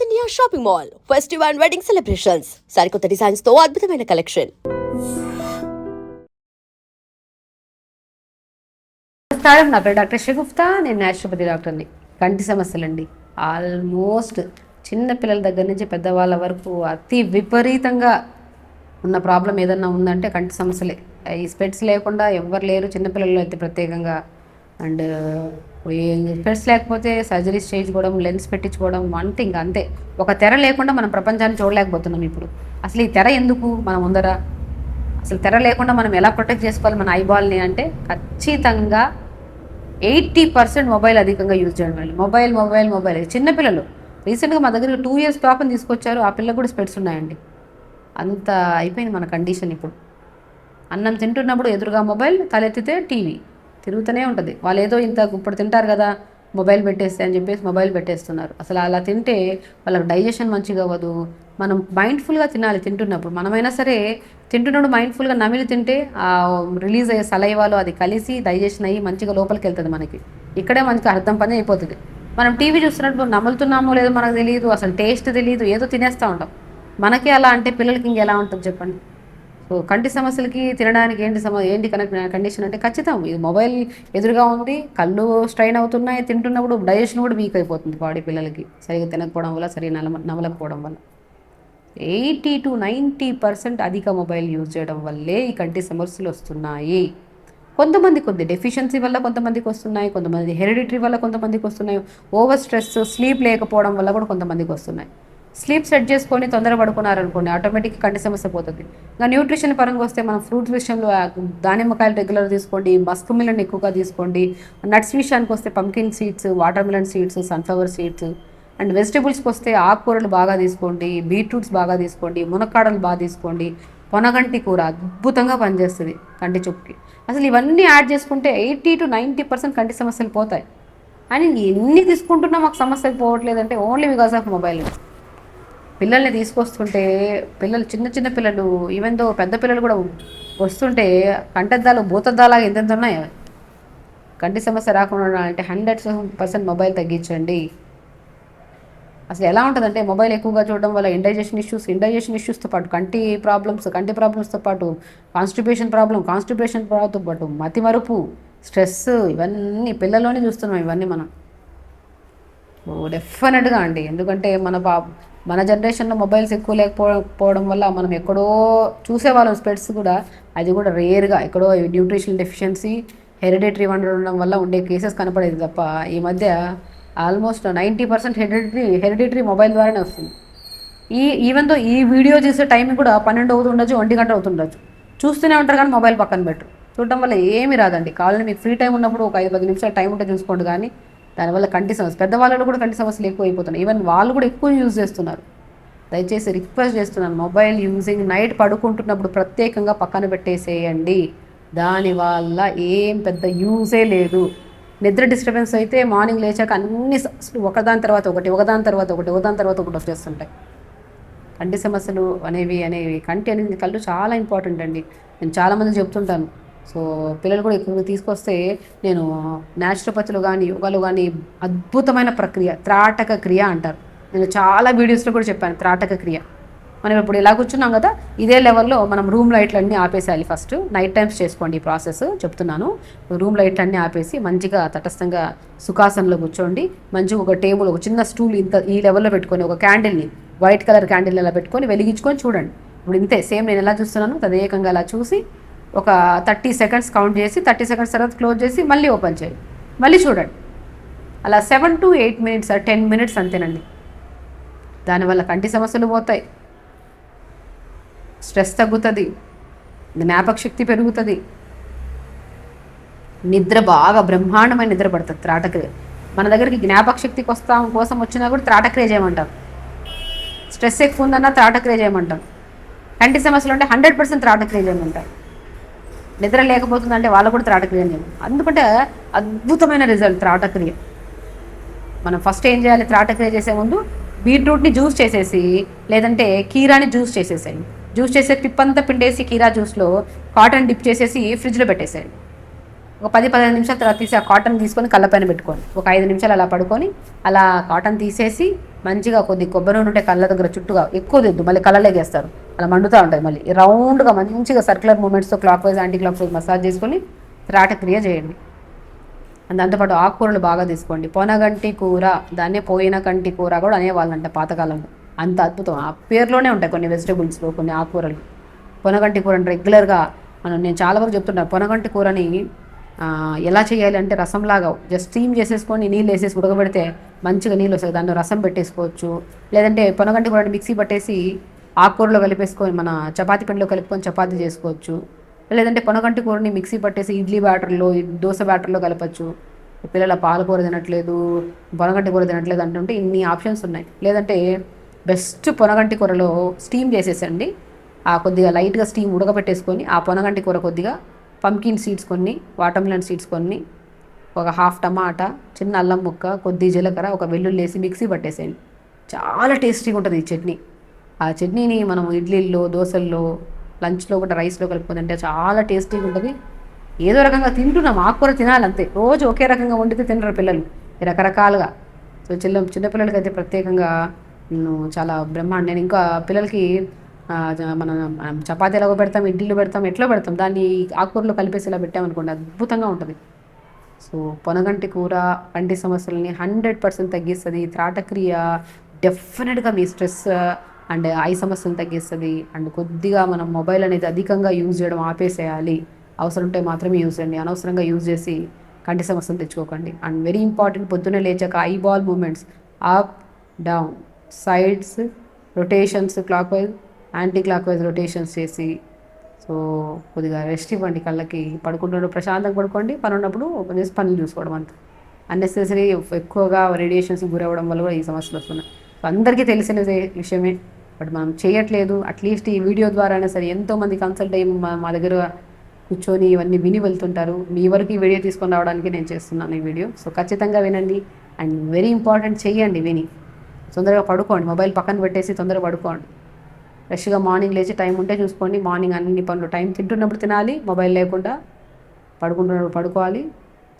North India shopping mall festival and wedding celebrations సరికొత్త డిజైన్స్తో అద్భుతమైన కలెక్షన్ నమస్కారం. నా పేరు డాక్టర్ షగుప్తా నేను న్యాచురోపతి డాక్టర్ని కంటి సమస్యలండి. ఆల్మోస్ట్ చిన్న పిల్లల దగ్గర నుంచి పెద్దవాళ్ళ వరకు అతి విపరీతంగా ఉన్న ప్రాబ్లం ఏదన్నా ఉందంటే కంటి సమస్యలే. ఈ స్పెట్స్ లేకుండా ఎవ్వరు లేరు. చిన్నపిల్లలు అయితే ప్రత్యేకంగా అండ్ స్పెట్స్ లేకపోతే సర్జరీస్ చేయించుకోవడం లెన్స్ పెట్టించుకోవడం వన్ ఇంకా అంతే. ఒక తెర లేకుండా మనం ప్రపంచాన్ని చూడలేకపోతున్నాం ఇప్పుడు. అసలు ఈ తెర ఎందుకు మన ముందర? అసలు తెర లేకుండా మనం ఎలా ప్రొటెక్ట్ చేసుకోవాలి మన ఐబాల్ని అంటే ఖచ్చితంగా ఎయిటీ పర్సెంట్ మొబైల్ అధికంగా యూజ్ చేయడం వల్ల. Mobile mobile mobile. చిన్నపిల్లలు రీసెంట్గా మా దగ్గర టూ ఇయర్స్ పాపని తీసుకొచ్చారు. ఆ పిల్లలకు కూడా స్పెట్స్ ఉన్నాయండి. అంత అయిపోయింది మన కండిషన్ ఇప్పుడు. అన్నం తింటున్నప్పుడు ఎదురుగా మొబైల్ తలెత్తితే టీవీ. తిరుగుతూనే ఉంటుంది. వాళ్ళు ఏదో ఇంత ఇప్పుడు తింటారు కదా మొబైల్ పెట్టేస్తే అని చెప్పేసి మొబైల్ పెట్టేస్తున్నారు. అసలు అలా తింటే వాళ్ళకి డైజెషన్ మంచిగా అవ్వదు. మనం మైండ్ఫుల్గా తినాలి తింటున్నప్పుడు. మనమైనా సరే తింటున్నప్పుడు మైండ్ఫుల్గా నమిలి తింటే ఆ రిలీజ్ అయ్యే సలైవాలో అది కలిసి డైజెషన్ అయ్యి మంచిగా లోపలికి వెళ్తుంది మనకి. ఇక్కడే మనకి అర్థం పని అయిపోతుంది. మనం టీవీ చూస్తున్నప్పుడు నములుతున్నామో లేదో మనకు తెలియదు అసలు టేస్ట్ తెలియదు ఏదో తినేస్తూ ఉంటాం. మనకి అలా అంటే పిల్లలకి ఇంకెలా ఉంటుంది చెప్పండి? కంటి సమస్యలకి తినడానికి ఏంటి సమ ఏంటి కనెక్ట్ కండిషన్ అంటే ఖచ్చితం. ఇది మొబైల్ ఎదురుగా ఉంది కళ్ళు స్ట్రైన్ అవుతున్నాయి తింటున్నప్పుడు డైజెషన్ కూడా వీక్ అయిపోతుంది బాడీ పిల్లలకి. సరిగా తినకపోవడం వల్ల సరిగా నల నమలకపోవడం వల్ల. ఎయిటీ టు నైంటీ పర్సెంట్ అధిక మొబైల్ యూజ్ చేయడం వల్లే ఈ కంటి సమస్యలు వస్తున్నాయి. కొంతమందికి ఉంది డెఫిషియన్సీ వల్ల కొంతమందికి వస్తున్నాయి కొంతమంది హెరిడిటరీ వల్ల కొంతమందికి వస్తున్నాయి ఓవర్ స్ట్రెస్ స్లీప్ లేకపోవడం వల్ల కూడా కొంతమందికి వస్తున్నాయి. స్లీప్ సెట్ చేసుకొని తొందర పడుకున్నారనుకోండి ఆటోమేటిక్ కంటి సమస్య పోతుంది. ఇంకా న్యూట్రిషన్ పరంగా వస్తే మనం ఫ్రూట్స్ విషయంలో దానిమ్మకాయలు రెగ్యులర్ తీసుకోండి మస్క్ మిలన్ ఎక్కువగా తీసుకోండి నట్స్ విషయానికి వస్తే pumpkin seeds watermelon seeds sunflower seeds and వెజిటేబుల్స్కి వస్తే ఆకుకూరలు బాగా తీసుకోండి బీట్రూట్స్ బాగా తీసుకోండి మునక్కాడలు బాగా తీసుకోండి పొనగంటి కూర అద్భుతంగా పనిచేస్తుంది కంటి చూపుకి. అసలు ఇవన్నీ యాడ్ చేసుకుంటే ఎయిటీ టు నైంటీ పర్సెంట్ కంటి సమస్యలు పోతాయి. అని ఎన్ని తీసుకుంటున్నా మాకు సమస్యలు పోవట్లేదంటే ఓన్లీ బికాస్ ఆఫ్ మొబైల్. పిల్లల్ని తీసుకొస్తుంటే పిల్లలు చిన్న చిన్న పిల్లలు ఈవెన్ దో పెద్ద పిల్లలు కూడా వస్తుంటే కంటద్దాలు భూతద్దాలాగా ఎంతెంత ఉన్నాయి కంటి సమస్య రాకుండా అంటే హండ్రెడ్ పర్సెంట్ మొబైల్ తగ్గించండి. అసలు ఎలా ఉంటుందంటే మొబైల్ ఎక్కువగా చూడడం వల్ల ఇండైజెషన్ ఇష్యూస్ ఇండైజెషన్ ఇష్యూస్తో పాటు కంటి ప్రాబ్లమ్స్ కంటి ప్రాబ్లమ్స్తో పాటు కాన్స్టిపేషన్ ప్రాబ్లం కాన్స్టిపేషన్ ప్రాబ్లంతో పాటు మతిమరుపు స్ట్రెస్ ఇవన్నీ పిల్లల్లోనే చూస్తున్నాం ఇవన్నీ మనం. డెఫినెట్గా అండి. ఎందుకంటే మన బాబు మన జనరేషన్లో మొబైల్స్ ఎక్కువ లేకపోవడం వల్ల మనం ఎక్కడో చూసేవాళ్ళం స్పెట్స్ కూడా. అది కూడా రేర్గా ఎక్కడో న్యూట్రిషన్ డెఫిషియన్సీ హెరిడేటరీ ఉండడం వల్ల ఉండే కేసెస్ కనపడేది తప్ప ఈ మధ్య almost ninety percent hereditary hereditary mobile ద్వారానే వస్తుంది. ఈ ఈవెన్తో ఈ వీడియో చేసే టైం కూడా పన్నెండు అవుతుండొచ్చు ఒంటి గంట అవుతుండొచ్చు చూస్తూనే ఉంటారు కానీ మొబైల్ పక్కన పెట్టరు. చూడటం వల్ల ఏమీ రాదండి. కావాలని మీకు ఫ్రీ టైం ఉన్నప్పుడు ఒక ఐదు పది నిమిషాలు టైం ఉంటే చూసుకోండి కానీ దానివల్ల కంటి సమస్య పెద్దవాళ్ళలో కూడా కంటి సమస్యలు ఎక్కువ అయిపోతున్నాయి. ఈవెన్ వాళ్ళు కూడా ఎక్కువ యూజ్ చేస్తున్నారు. దయచేసి రిక్వెస్ట్ చేస్తున్నాను మొబైల్ యూజింగ్ నైట్ పడుకుంటున్నప్పుడు ప్రత్యేకంగా పక్కన పెట్టేసేయండి. దానివల్ల ఏం పెద్ద యూజే లేదు. నిద్ర డిస్టర్బెన్స్ అయితే మార్నింగ్ లేచాక అన్ని ఒకదాని తర్వాత ఒకటి ఒకదాని తర్వాత ఒకటి ఒకదాని తర్వాత ఒకటి వచ్చేస్తుంటాయి కంటి సమస్యలు అనేవి అనేవి కంటి అనేది కళ్ళు చాలా ఇంపార్టెంట్ అండి. నేను చాలామంది చెప్తుంటాను. సో పిల్లలు కూడా ఎక్కువగా తీసుకొస్తే నేను న్యాచురోపతులు కానీ యోగాలు కానీ అద్భుతమైన ప్రక్రియ త్రాటక క్రియ అంటారు. నేను చాలా వీడియోస్లో కూడా చెప్పాను త్రాటక క్రియ. మనం ఇప్పుడు ఇలా కూర్చున్నాం కదా ఇదే లెవెల్లో మనం రూమ్ లైట్లన్నీ ఆపేసేయాలి ఫస్ట్. నైట్ టైమ్స్ చేసుకోండి ఈ ప్రాసెస్ చెప్తున్నాను. రూమ్ లైట్లన్నీ ఆపేసి మంచిగా తటస్థంగా సుఖాసనంలో కూర్చోండి. మంచిగా ఒక టేబుల్ ఒక చిన్న స్టూల్ ఇంత ఈ లెవెల్లో పెట్టుకొని ఒక క్యాండిల్ని వైట్ కలర్ క్యాండిల్ ఇలా పెట్టుకొని వెలిగించుకొని చూడండి. ఇప్పుడు ఇంతే సేమ్ నేను ఎలా చూస్తున్నాను తదేకంగా అలా చూసి ఒక థర్టీ సెకండ్స్ కౌంట్ చేసి థర్టీ సెకండ్స్ తర్వాత క్లోజ్ చేసి మళ్ళీ ఓపెన్ చేయండి మళ్ళీ చూడండి. అలా seven to eight minutes ten minutes అంతేనండి. దానివల్ల కంటి సమస్యలు పోతాయి. స్ట్రెస్ తగ్గుతుంది. జ్ఞాపక శక్తి పెరుగుతుంది. నిద్ర బాగా బ్రహ్మాండమైన నిద్ర పడుతుంది త్రాటక్రియ. మన దగ్గరికి జ్ఞాపక శక్తికి వస్తాం కోసం వచ్చినా కూడా త్రాటక్రియ చేయమంటాం. స్ట్రెస్ ఎక్కువ ఉందన్నా త్రాటక్రియ చేయమంటాం. కంటి సమస్యలు ఉంటే హండ్రెడ్ పర్సెంట్ త్రాటక్రియ చేయమంటారు నిద్ర లేకపోతుందంటే వాళ్ళు కూడా త్రాటక్రియ నేను అందుకంటే అద్భుతమైన రిజల్ట్ త్రాటక్రియ. మనం ఫస్ట్ ఏం చేయాలి? త్రాటక్రియ చేసే ముందు బీట్రూట్ని జ్యూస్ చేసేసి లేదంటే కీరాని జ్యూస్ చేసేసేయండి జ్యూస్ చేసే పిప్పంతా పిండేసి కీరా జ్యూస్లో కాటన్ డిప్ చేసేసి ఫ్రిడ్జ్లో పెట్టేసేయండి ఒక పది పదిహేను నిమిషాల తర్వాత తీసి ఆ కాటన్ తీసుకొని కళ్ళపైన పెట్టుకోండి. ఒక ఐదు నిమిషాలు అలా పడుకొని అలా కాటన్ తీసేసి మంచిగా కొద్ది కొబ్బరి నూనె ఉంటే కళ్ళ దగ్గర చుట్టూగా ఎక్కువ తెద్దు మళ్ళీ కళ్ళలేగేస్తారు అలా మండుతూ ఉంటుంది మళ్ళీ. రౌండ్గా మంచిగా సర్క్యులర్ మూమెంట్స్తో clockwise anti clock wise massage చేసుకొని త్రాట క్రియ చేయండి. దాంతోపాటు ఆకుకూరలు బాగా తీసుకోండి. పొనగంటి కూర దాన్నే పోయిన కంటి కూర కూడా అనేవాళ్ళంట పాతకాలంలో. అంత అద్భుతం. ఆ పేరులోనే ఉంటాయి కొన్ని వెజిటేబుల్స్లో కొన్ని ఆకుకూరలు. పొనగంటి కూర అంటే రెగ్యులర్గా మనం నేను చాలా వరకు చెప్తుంటాను పొనగంటి కూరని ఎలా చేయాలి అంటే రసంలాగా జస్ట్ స్టీమ్ చేసేసుకొని నీళ్ళు వేసేసి ఉడకబెడితే మంచిగా నీళ్ళు వస్తాయి. దాన్ని రసం పెట్టేసుకోవచ్చు. లేదంటే పొనగంటి కూరని మిక్సీ పట్టేసి ఆకుకూరలో కలిపేసుకొని మన చపాతి పిండిలో కలుపుకొని చపాతి చేసుకోవచ్చు. లేదంటే పొనగంటి కూరని మిక్సీ పట్టేసి ఇడ్లీ బ్యాటర్లో దోశ బ్యాటర్లో కలపచ్చు. పిల్లల పాలకూర తినట్లేదు పొనగంటి కూర తినట్లేదు అంటుంటే ఇన్ని ఆప్షన్స్ ఉన్నాయి. లేదంటే బెస్ట్ పొనగంటి కూరలో స్టీమ్ చేసేసండి. ఆ కొద్దిగా లైట్గా స్టీమ్ ఉడకబెట్టేసుకొని ఆ పొనగంటి కూర కొద్దిగా పంకిన్ సీడ్స్ కొన్ని వాటర్మిలన్ సీడ్స్ కొన్ని ఒక హాఫ్ టమాటా చిన్న అల్లం ముక్క కొద్ది జీలకర్ర ఒక వెల్లుల్లి వేసి మిక్సీ పట్టేసేయండి. చాలా టేస్టీగా ఉంటుంది ఈ చట్నీ. ఆ చట్నీని మనం ఇడ్లీల్లో దోశల్లో లంచ్లో కూడా రైస్లో కలుపుకొని చాలా టేస్టీగా ఉంటుంది. ఏదో రకంగా తింటున్నాం ఆకుకూర తినాలి అంతే రోజు ఒకే రకంగా వండితే తినరు పిల్లలు. రకరకాలుగా. సో చిన్న చిన్నపిల్లలకి అయితే ప్రత్యేకంగా నేను చాలా బ్రహ్మాండ నేను ఇంకా పిల్లలకి మనం చపాతీ ఎలాగో పెడతాం ఇడ్లీలు పెడతాం ఎట్లా పెడతాం దాన్ని ఆకుకూరలో కలిపేసి ఇలా పెట్టామనుకోండి అద్భుతంగా ఉంటుంది. సో పొనగంటి కూర కంటి సమస్యలని హండ్రెడ్ పర్సెంట్ తగ్గిస్తుంది. త్రాటక్రియ డెఫినెట్గా మీ స్ట్రెస్ అండ్ ఐ సమస్యను తగ్గిస్తుంది. అండ్ కొద్దిగా మనం మొబైల్ అనేది అధికంగా యూజ్ చేయడం ఆపేసేయాలి. అవసరం ఉంటే మాత్రమే యూజ్ చేయండి. అనవసరంగా యూజ్ చేసి కంటి సమస్యలు తెచ్చుకోకండి. అండ్ వెరీ ఇంపార్టెంట్ పొద్దున్నే లేచాక eyeball movements up down sides rotations clockwise anticlockwise rotations చేసి సో కొద్దిగా రెస్ట్ ఇవ్వండి కళ్ళకి. పడుకుంటున్నప్పుడు ప్రశాంతంగా పడుకోండి. పని ఉన్నప్పుడు కనీసం పనులు చూసుకోవడం అంత. అన్నెసెసరీ ఎక్కువగా రేడియేషన్స్ గురవ్వడం వల్ల కూడా ఈ సమస్యలు వస్తున్నాయి. సో అందరికీ తెలిసిన విషయమే. బట్ మనం చేయట్లేదు. అట్లీస్ట్ ఈ వీడియో ద్వారా అయినా సరే ఎంతోమంది కన్సల్ట్ అయ్యి మా మా దగ్గర కూర్చొని ఇవన్నీ విని వెళ్తుంటారు. మీ వరకు ఈ వీడియో తీసుకొని రావడానికి నేను చేస్తున్నాను ఈ వీడియో. సో ఖచ్చితంగా వినండి. అండ్ వెరీ ఇంపార్టెంట్ చేయండి విని. తొందరగా పడుకోండి. మొబైల్ పక్కన పెట్టేసి తొందరగా పడుకోండి. ఫ్రెష్గా మార్నింగ్ లేచి టైం ఉంటే చూసుకోండి. మార్నింగ్ అన్ని పనులు టైం తింటున్నప్పుడు తినాలి. మొబైల్ లేకుండా పడుకుంటున్నప్పుడు పడుకోవాలి.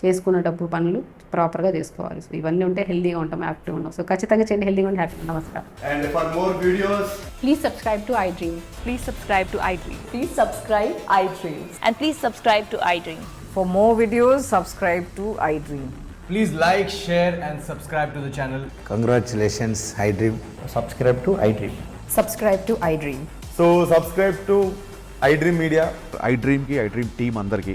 చేసుకున్నటప్పుడు పనులు ప్రాపర్గా చేసుకోవాలి. సో ఇవన్నీ ఉంటే హెల్దీగా ఉంటాం యాక్టివ్ ఉండవు సో ఖచ్చితంగా చేయండి హెల్దీగా ఉండి హ్యాపీ నమస్కారం. And for more videos please subscribe to iDream please subscribe to iDream please subscribe iDream and please subscribe to iDream for more videos subscribe to iDream please like share and subscribe to the channel congratulations iDream subscribe to iDream subscribe to iDream so subscribe to iDream media I డ్రీమ్కి I dream team అందరికీ